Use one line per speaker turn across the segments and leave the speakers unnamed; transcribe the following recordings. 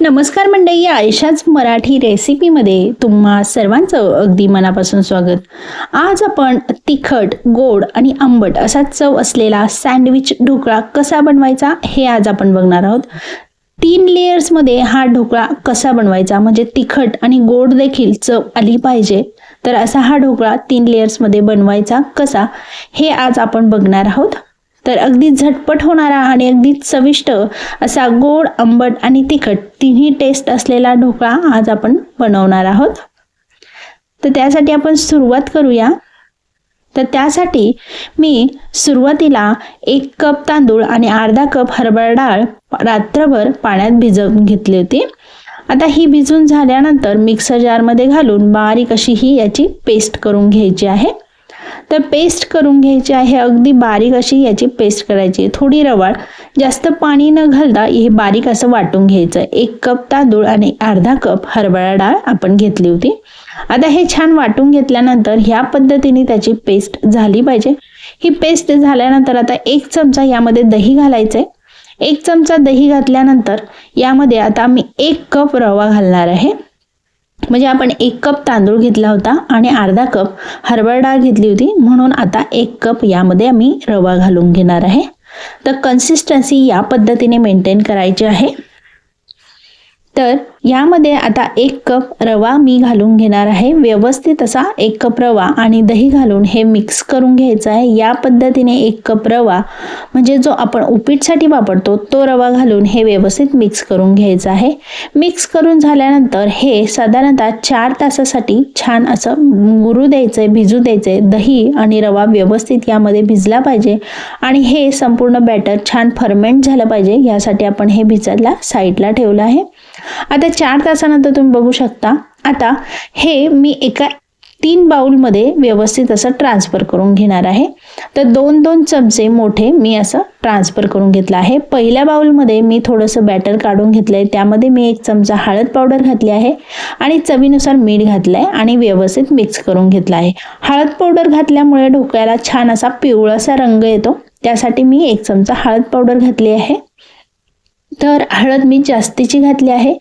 नमस्कार मंडळी आयशाच मराठी रेसिपीमध्ये तुम्हा सर्वांचं अगदी मनापासून स्वागत. आज आपण तिखट गोड आणि आंबट असा चव असलेला सँडविच ढोकळा कसा बनवायचा हे आज आपण बघणार आहोत. तीन लेयर्समध्ये हा ढोकळा कसा बनवायचा म्हणजे तिखट आणि गोड देखील चव आली पाहिजे. तर असा हा ढोकळा तीन लेयर्समध्ये बनवायचा कसा हे आज आपण बघणार आहोत. तर अगदी झटपट होणारा आणि अगदी चविष्ट असा गोड आंबट आणि तिखट तिन्ही टेस्ट असलेला ढोकळा आज आपण बनवणार आहोत. तर त्यासाठी आपण सुरुवात करूया. तर त्यासाठी मी सुरुवातीला एक कप तांदूळ आणि अर्धा कप हरभरा डाळ रात्रभर पाण्यात भिजवून घेतली होती. आता ही भिजून झाल्यानंतर मिक्सर जारमध्ये घालून बारीक अशी ही याची पेस्ट करून घ्यायची आहे. तर पेस्ट करून घ्यायची आहे. अगदी बारीक अशी याची पेस्ट करायची. थोडी रवाळ जास्त पाणी न घालता हे बारीक असं वाटून घ्यायचं. एक कप तांदूळ आणि अर्धा कप हरभरा डाळ आपण घेतली होती. आता हे छान वाटून घेतल्यानंतर ह्या पद्धतीने त्याची पेस्ट झाली पाहिजे. ही पेस्ट झाल्यानंतर आता एक चमचा यामध्ये दही घालायचं आहे एक चमचा दही घातल्यानंतर यामध्ये आता मी एक कप रवा घालणार आहे. म्हणजे आपण एक कप तांदूळ घेतला होता आणि अर्धा कप हरभरा डाळ घेतली होती. म्हणून आता एक कप यामध्ये आम्ही रवा घालून घेणार आहे. तर कन्सिस्टन्सी या पद्धतीने मेंटेन करायची आहे. तर यामध्ये आता एक कप रवा मी घालून घेणार आहे. व्यवस्थित असा एक कप रवा आणि दही घालून हे मिक्स करून घ्यायचं आहे. या पद्धतीने एक कप रवा म्हणजे जो आपण उपीटसाठी वापरतो तो रवा घालून हे व्यवस्थित मिक्स करून घ्यायचं आहे. मिक्स करून झाल्यानंतर हे साधारणतः चार तासासाठी छान असं मुरू द्यायचं आहे भिजू द्यायचं आहे दही आणि रवा व्यवस्थित यामध्ये भिजला पाहिजे आणि हे संपूर्ण बॅटर छान फर्मेंट झालं पाहिजे. यासाठी आपण हे भिजायला साईडला ठेवलं आहे. आता चार तासानंतर तुम्ही बघू शकता. आता हे मी एका तीन बाउलमध्ये व्यवस्थित असं ट्रान्सफर करून घेणार आहे. तर दोन दोन चमचे मोठे मी असं ट्रान्सफर करून घेतलं आहे. पहिल्या बाउलमध्ये मी थोडंसं बॅटर काढून घेतलं आहे त्यामध्ये मी एक चमचा हळद पावडर घातली आहे आणि चवीनुसार मीठ घातलं आहे आणि व्यवस्थित मिक्स करून घेतलं आहे. हळद पावडर घातल्यामुळे ढोकळ्याला छान असा पिवळासा रंग येतो. त्यासाठी मी एक चमचा हळद पावडर घातली आहे. तर हळद मी जास्तीची घातली आहे.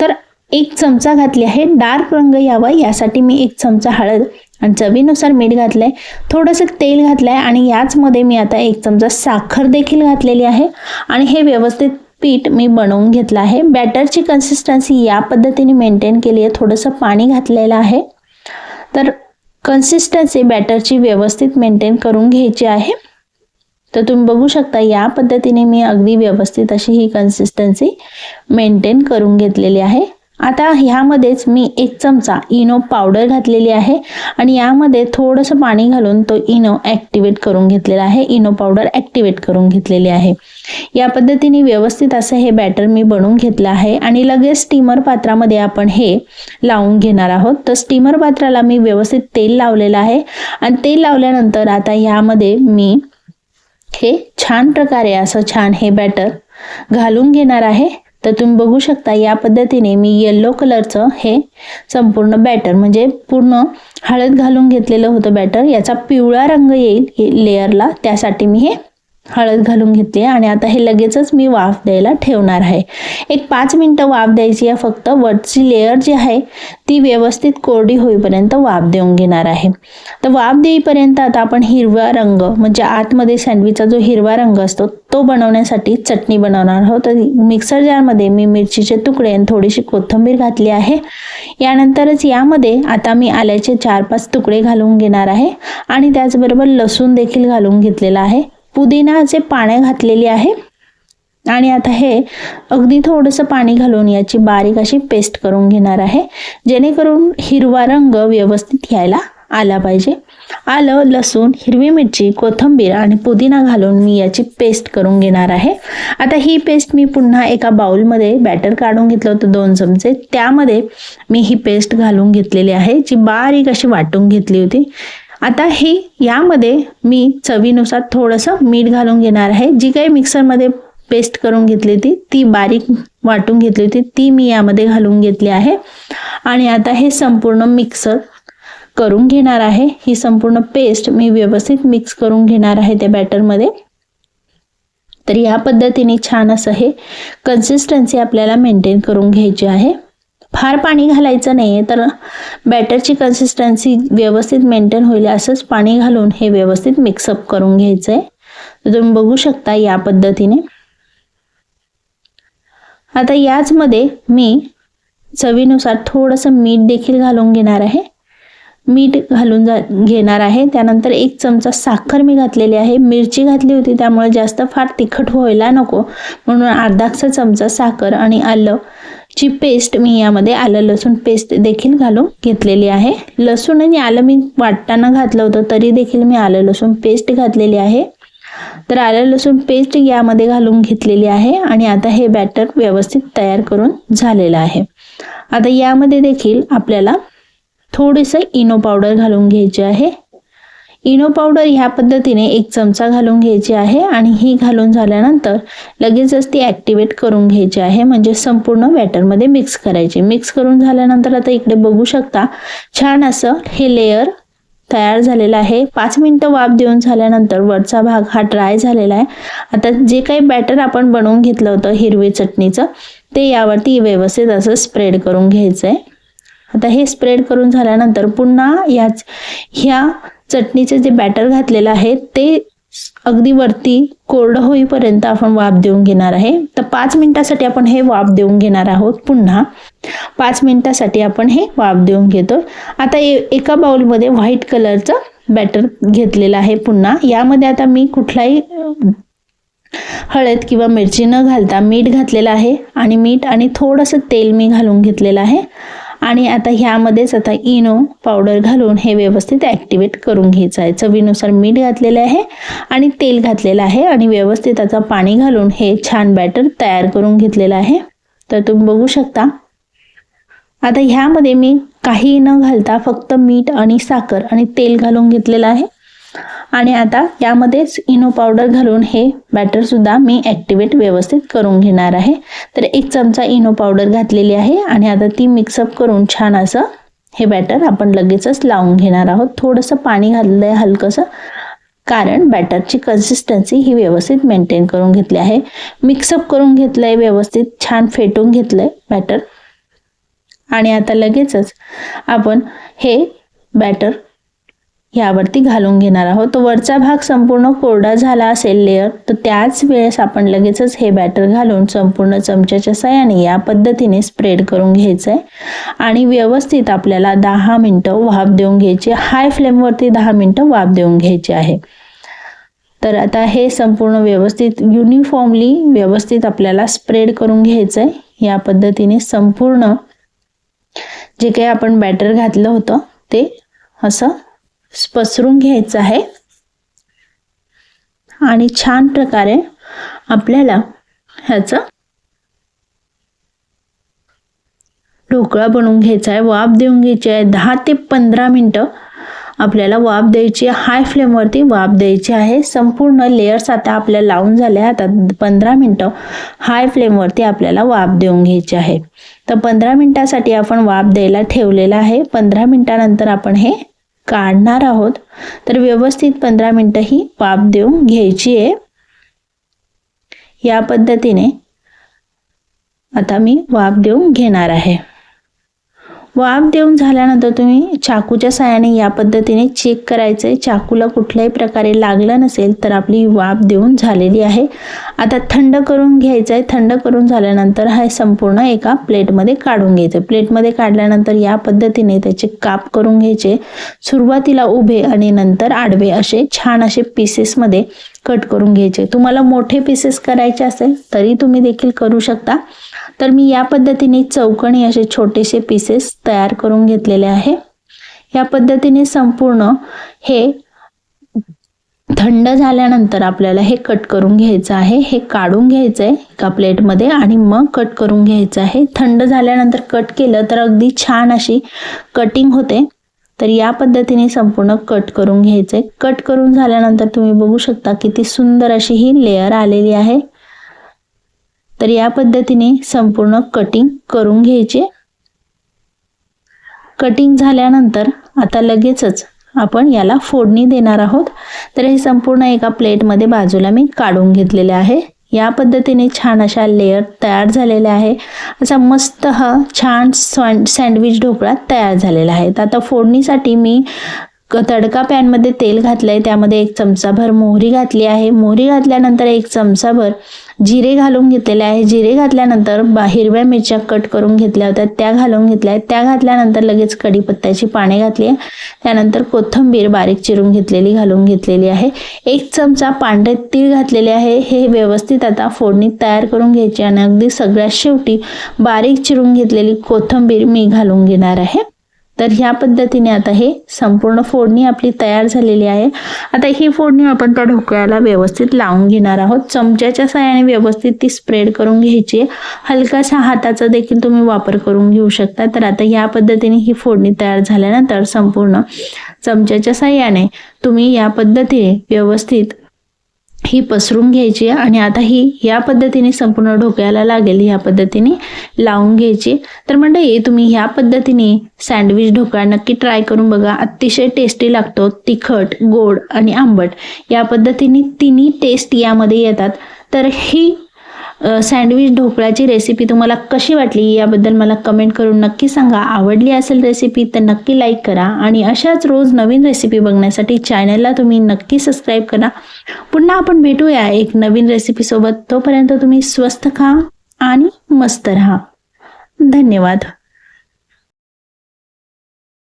तर एक चमचा घातली आहे. डार्क रंग यावा यासाठी मी एक चमचा हळद आणि चवीनुसार मीठ घातलं आहे थोडंसं तेल घातलं आहे आणि याचमध्ये मी आता एक चमचा साखर देखील घातलेली आहे. आणि हे व्यवस्थित पीठ मी बनवून घेतलं आहे. बॅटरची कन्सिस्टन्सी या पद्धतीने मेंटेन केली आहे. थोडंसं पाणी घातलेलं आहे. तर कन्सिस्टन्सी बॅटरची व्यवस्थित मेंटेन करून घ्यायची आहे. तर तुम्ही बघू शकता या पद्धतीने मी अगदी व्यवस्थित अशी ही कन्सिस्टन्सी मेंटेन करून घेतलेली आहे. आता ह्यामध्येच मी एक चमचा इनो पावडर घातलेली आहे आणि यामध्ये थोडंसं पाणी घालून तो इनो ॲक्टिवेट करून घेतलेला आहे. इनो पावडर ॲक्टिवेट करून घेतलेली आहे. या पद्धतीने व्यवस्थित असं हे बॅटर मी बनवून घेतलं आहे आणि लगेच स्टीमर पात्रामध्ये आपण हे लावून घेणार आहोत. तर स्टीमर पात्राला मी व्यवस्थित तेल लावलेलं आहे आणि तेल लावल्यानंतर आता ह्यामध्ये मी हे छान प्रकारे असं छान हे बॅटर घालून घेणार आहे. तर तुम्ही बघू शकता या पद्धतीने मी येल्लो कलरचं हे संपूर्ण बॅटर म्हणजे पूर्ण हळद घालून घेतलेलं होतं बॅटर याचा पिवळा रंग येईल लेअरला त्यासाठी मी हे हळद घालून घेतली आणि आता हे लगेचच मी वाफ द्यायला ठेवणार आहे. एक पाच मिनटं वाफ द्यायची आहे फक्त. वरची लेअर जी आहे ती व्यवस्थित कोरडी होईपर्यंत वाफ देऊन घेणार आहे. तर वाफ देईपर्यंत आता आपण हिरवा रंग म्हणजे आतमध्ये सँडविचचा जो हिरवा रंग असतो तो बनवण्यासाठी चटणी बनवणार आहोत. तर मिक्सर जारमध्ये मी मिरचीचे तुकडे आणि थोडीशी कोथिंबीर घातली आहे. यानंतरच यामध्ये आता मी आल्याचे चार पाच तुकडे घालून घेणार आहे. आणि त्याचबरोबर लसूण देखील घालून घेतलेला आहे. पुदिनाचे पाने घातलेली आहे आणि आता हे अगदी थोडंसं पाणी घालून याची बारीक अशी पेस्ट करून घेणार आहे जेणेकरून हिरवा रंग व्यवस्थित यायला आला पाहिजे. आलं लसूण हिरवी मिरची कोथिंबीर आणि पुदिना घालून मी याची पेस्ट करून घेणार आहे. आता ही पेस्ट मी पुन्हा एका बाउलमध्ये बॅटर काढून घेतलं होतं दोन चमचे. त्यामध्ये मी ही पेस्ट घालून घेतलेली आहे जी बारीक अशी वाटून घेतली होती. आता ही यामध्ये मी चवीनुसार थोडंसं मीठ घालून घेणार आहे. जी काही मिक्सरमध्ये पेस्ट करून घेतली होती ती बारीक वाटून घेतली होती ती मी यामध्ये घालून घेतली आहे. आणि आता हे संपूर्ण मिक्सर करून घेणार आहे. ही संपूर्ण पेस्ट मी व्यवस्थित मिक्स करून घेणार आहे त्या बॅटरमध्ये तर या पद्धतीने छान असं हे कन्सिस्टन्सी आपल्याला मेंटेन करून घ्यायची आहे. फार पाणी घालायचं नाही आहे तर बॅटरची कन्सिस्टन्सी व्यवस्थित मेंटेन होईल असंच पाणी घालून हे व्यवस्थित मिक्सअप करून घ्यायचं आहे तर तुम्ही बघू शकता या पद्धतीने. आता याचमध्ये मी चवीनुसार थोडंसं मीठ देखील घालून घेणार आहे. मीठ घालून जा घेणार आहे. त्यानंतर एक चमचा साखर मी घातलेली आहे. मिरची घातली होती त्यामुळे जास्त फार तिखट व्हायला नको. म्हणून अर्धाचा चमचा साखर आणि आलं ची पेस्ट मी यामध्ये आलं लसूण पेस्ट देखील घालून घेतलेली आहे. लसूण आणि आलं मी वाटताना घातलं होतं तरी देखील मी आलं लसूण पेस्ट घातलेली आहे. तर आलं लसूण पेस्ट यामध्ये घालून घेतलेली आहे आणि आता हे बॅटर व्यवस्थित तयार करून झालेलं आहे. आता यामध्ये देखील आपल्याला थोडंसं इनो पावडर घालून घ्यायचे आहे. इनो पावडर ह्या पद्धतीने एक चमचा घालून घ्यायची आहे आणि ही घालून झाल्यानंतर लगेचच ती ॲक्टिवेट करून घ्यायची आहे. म्हणजे संपूर्ण बॅटरमध्ये मिक्स करायची. मिक्स करून झाल्यानंतर आता इकडे बघू शकता छान असं हे लेयर तयार झालेला आहे. पाच मिनटं वाफ देऊन झाल्यानंतर वरचा भाग हा ड्राय झालेला आहे. आता जे काही बॅटर आपण बनवून घेतलं होतं हिरवी चटणीचं ते यावरती व्यवस्थित असं स्प्रेड करून घ्यायचं आहे आता हे स्प्रेड करून झाल्यानंतर पुन्हा याच ह्या चटणीचे जे बॅटर घातलेलं आहे ते अगदी वरती कोरडं होईपर्यंत आपण वाफ देऊन घेणार आहे. तर पाच मिनिटासाठी आपण हे वाफ देऊन घेणार आहोत पुन्हा. पाच मिनिटासाठी आपण हे वाफ देऊन घेतो. आता एका बाउलमध्ये व्हाईट कलरचं बॅटर घेतलेलं आहे पुन्हा. यामध्ये आता मी कुठलाही हळद किंवा मिरची न घालता मीठ घातलेलं आहे. आणि मीठ आणि थोडंसं तेल मी घालून घेतलेलं आहे. आणि आता ह्यामध्येच आता इनो पावडर घालून हे व्यवस्थित ॲक्टिवेट करून घ्यायचं आहे. चवीनुसार मीठ घातलेलं आहे आणि तेल घातलेलं आहे आणि व्यवस्थित आता पाणी घालून हे छान बॅटर तयार करून घेतलेलं आहे. तर तुम्ही बघू शकता. आता ह्यामध्ये मी काही न घालता फक्त मीठ आणि साखर आणि तेल घालून घेतलेलं आहे. आणि आता यामध्येच इनो पावडर घालून हे बॅटरसुद्धा मी ॲक्टिवेट व्यवस्थित करून घेणार आहे. तर एक चमचा इनो पावडर घातलेली आहे आणि आता ती मिक्सअप करून छान असं हे बॅटर आपण लगेचच लावून घेणार आहोत. थोडंसं पाणी घातलं आहे हलकंसं कारण बॅटरची कन्सिस्टन्सी ही व्यवस्थित मेंटेन करून घेतली आहे. मिक्सअप करून घेतलं आहे व्यवस्थित छान फेटून घेतलं आहे बॅटर आणि आता लगेचच आपण हे बॅटर यावरती घालून घेणार आहोत. तो वरचा भाग संपूर्ण कोरडा झाला असेल लेअर तर त्याच वेळेस आपण लगेचच हे बॅटर घालून संपूर्ण चमच्याच्या सहाय्याने या पद्धतीने स्प्रेड करून घ्यायचं आहे आणि व्यवस्थित आपल्याला दहा मिनटं वाफ देऊन घ्यायची हाय फ्लेमवरती दहा मिनटं वाफ देऊन घ्यायची आहे. तर आता हे संपूर्ण व्यवस्थित युनिफॉर्मली व्यवस्थित आपल्याला स्प्रेड करून घ्यायचं आहे या पद्धतीने संपूर्ण जे काही आपण बॅटर घातलं होतं ते असं पसरून घ्यायचं आहे. आणि छान प्रकारे आपल्याला ह्याचा ढोकळा बनवून घ्यायचा आहे. वाफ देऊन घ्यायची आहे. दहा ते पंधरा मिनटं आपल्याला वाफ द्यायची हाय फ्लेमवरती वाफ द्यायची आहे. संपूर्ण लेयर्स आता आपल्या लावून झाले आता पंधरा मिनटं हाय फ्लेमवरती आपल्याला वाफ देऊन घ्यायची आहे. तर पंधरा मिनटासाठी आपण वाफ द्यायला ठेवलेला आहे. पंधरा मिनटानंतर आपण हे काढणार आहोत तर व्यवस्थित पंधरा मिनटं ही वाफ देऊन घ्यायची आहे. या पद्धतीने आता मी वाफ देऊन घेणार आहे. वाफ देऊन झाल्यानंतर तुम्ही चाकूच्या सहाय्याने या पद्धतीने चेक करायचं आहे चाकूला कुठल्याही प्रकारे लागलं नसेल तर आपली वाफ देऊन झालेली आहे. आता थंड करून घ्यायचं आहे थंड करून झाल्यानंतर हा संपूर्ण एका प्लेटमध्ये काढून घ्यायचं प्लेटमध्ये काढल्यानंतर या पद्धतीने त्याचे काप करून घ्यायचे. सुरुवातीला उभे आणि नंतर आडवे असे छान असे पीसेसमध्ये कट करून घ्यायचे. तुम्हाला मोठे पीसेस करायचे असेल तरी तुम्ही देखील करू शकता. तर मी या पद्धतीने चौकणी असे छोटेसे पीसेस तयार करून घेतलेले आहे. या पद्धतीने संपूर्ण हे थंड झाल्यानंतर आपल्याला हे कट करून घ्यायचं आहे. हे काढून घ्यायचं आहे एका प्लेटमध्ये आणि मग कट करून घ्यायचं आहे. थंड झाल्यानंतर कट केलं तर अगदी छान अशी कटिंग होते. तर या पद्धतीने संपूर्ण कट करून घ्यायचं आहे कट करून झाल्यानंतर तुम्ही बघू शकता किती सुंदर अशी ही लेअर आलेली आहे. तर या पद्धतीने संपूर्ण कटिंग करून घ्यायचे. कटिंग झाल्यानंतर आता लगेचच आपण याला फोडणी देणार आहोत. तर हे संपूर्ण एका प्लेटमध्ये बाजूला मी काढून घेतलेले आहे. या पद्धतीने छान अशा लेअर तयार झालेल्या आहे. असा मस्त हा छान सँड सँडविच ढोकळा तयार झालेला आहे. तर आता फोडणीसाठी मी तडका पॅनमध्ये तेल घातलं आहे त्यामध्ये एक चमचाभर मोहरी घातली आहे. मोहरी घातल्यानंतर एक चमचाभर जिरे घालून घेतलेले आहे. जिरे घातल्यानंतर बा हिरव्या मिरच्या कट करून घेतल्या होत्या. त्या घालून घेतल्या आहेत. त्या घातल्यानंतर लगेच कढीपत्त्याची पाने घातली आहे. त्यानंतर कोथिंबीर बारीक चिरून घेतलेली घालून घेतलेली आहे. एक चमचा पांढरे तीळ घातलेले आहे. हे व्यवस्थित आता फोडणीत तयार करून घ्यायची आणि अगदी सगळ्यात शेवटी बारीक चिरून घेतलेली कोथिंबीर मी घालून घेणार आहे. तर ह्या पद्धतीने आता हे संपूर्ण फोडणी आपली तयार झालेली आहे. आता ही फोडणी आपण त्या ढोकळ्याला व्यवस्थित लावून घेणार आहोत. चमच्याच्या साहाय्याने व्यवस्थित ती स्प्रेड करून घ्यायची आहे. हलकासा हाताचा देखील तुम्ही वापर करून घेऊ शकता. तर आता ह्या पद्धतीने ही फोडणी तयार झाल्यानंतर संपूर्ण चमच्याच्या सहाय्याने तुम्ही या पद्धतीने व्यवस्थित ही पसरून घ्यायची आहे आणि आता ही या पद्धतीने संपूर्ण ढोक्याला लागेल ह्या पद्धतीने लावून घ्यायची. तर मंडळी तुम्ही ह्या पद्धतीने सँडविच ढोकळा नक्की ट्राय करून बघा. अतिशय टेस्टी लागतो. तिखट गोड आणि आंबट. या पद्धतीने तिन्ही टेस्ट यामध्ये येतात. तर ही सँडविच ढोकळ्याची रेसिपी तुम्हाला कशी वाटली याबद्दल मला कमेंट करून नक्की सांगा. आवडली असेल रेसिपी तर नक्की लाईक करा आणि अशाच रोज नवीन रेसिपी बघण्यासाठी चॅनलला तुम्ही नक्की सबस्क्राईब करा. पुन्हा आपण भेटूया एक नवीन रेसिपीसोबत तोपर्यंत तुम्ही स्वस्त खा आणि मस्त राहा. धन्यवाद.